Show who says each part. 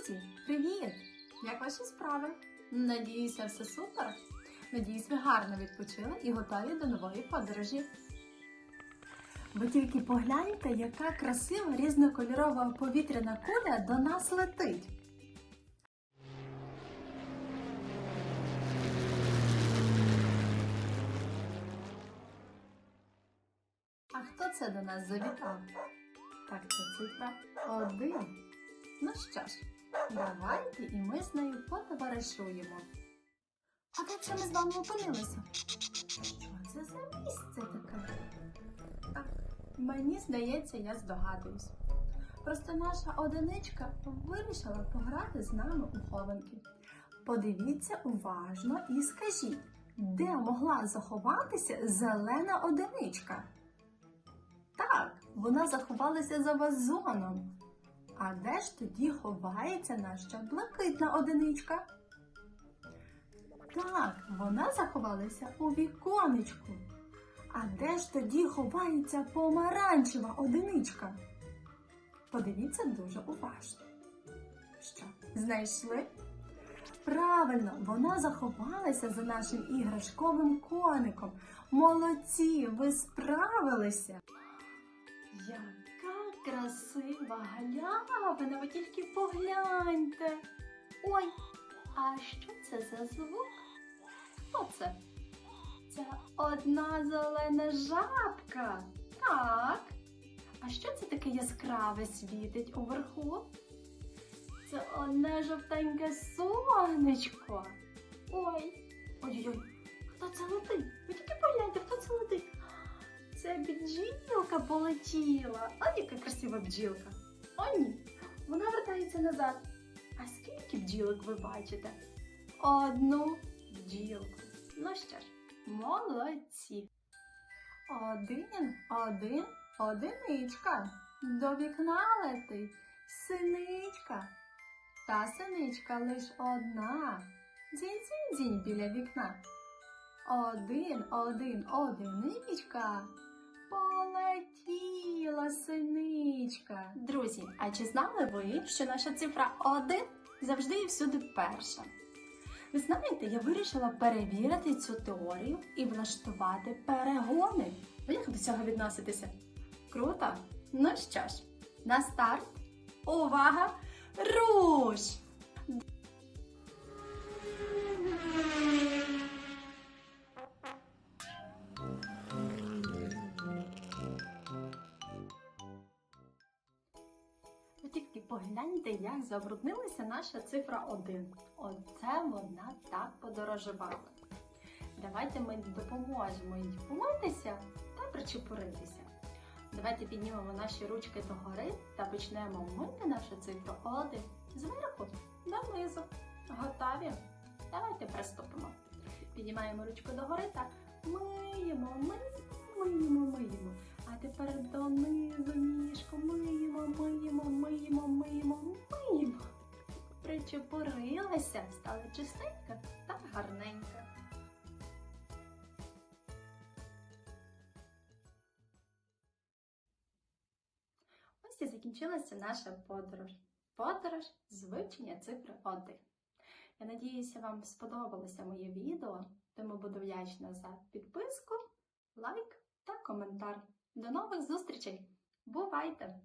Speaker 1: Друзі, привіт! Як ваші справи? Надіюся, все супер. Надіюсь, ви гарно відпочили і готові до нової подорожі. Ви тільки погляньте, яка красива різнокольорова повітряна куля до нас летить. А хто це до нас завітав? Так, це цифра один. Ну що ж, давайте і ми з нею потоваришуємо. А де це ми з вами опинилися? Що це за місце таке? Так, мені здається, я здогадуюсь. Просто наша одиничка вирішила пограти з нами у хованки. Подивіться уважно і скажіть, де могла заховатися зелена одиничка? Так, вона заховалася за вазоном. А де ж тоді ховається наша блакитна одиничка? Так, вона заховалася у віконечку. А де ж тоді ховається помаранчева одиничка? Подивіться дуже уважно. Що, знайшли? Правильно, вона заховалася за нашим іграшковим коником. Молодці, ви справилися. Яка красива галявина, ви тільки погляньте. Ой, а що це за звук? Хто це? Це одна зелена жабка. Так. А що це таке яскраве світить уверху? Це одне жовтеньке сонечко. Ой, ой-ой, хто це летить? Бджілка полетіла. А яка красива бджілка. О, ні, вона вертається назад. А скільки бджілок ви бачите? Одну бджілку. Ну що ж, молодці. Один, один, одиничка. До вікна летить синичка. Та синичка лиш одна. Дзінь-дзінь-дзінь біля вікна. Один, один, одиничка. Полетіла синичка. Друзі, а чи знали ви, що наша цифра один завжди і всюди перша? Ви знаєте, я вирішила перевірити цю теорію і влаштувати перегони. Ви як до цього відноситеся? Круто? Ну що ж, на старт. Увага! Руш! Тільки погляньте, як забруднилася наша цифра 1. Оце вона так подорожувала. Давайте ми допоможемо їй помитися та причепуритися. Давайте піднімемо наші ручки догори та почнемо мити нашу цифру 1 зверху донизу. Готові? Давайте приступимо. Піднімаємо ручку догори та миємо, миємо, миємо, миємо. А тепер донизу ніжку миємо, миємо, миємо. Причепурилася, стала чистенька та гарненька. Ось і закінчилася наша подорож. Подорож з цифри 1. Я надіюся, вам сподобалося моє відео, тому буду вдячна за підписку, лайк та коментар. До нових зустрічей! Бувайте!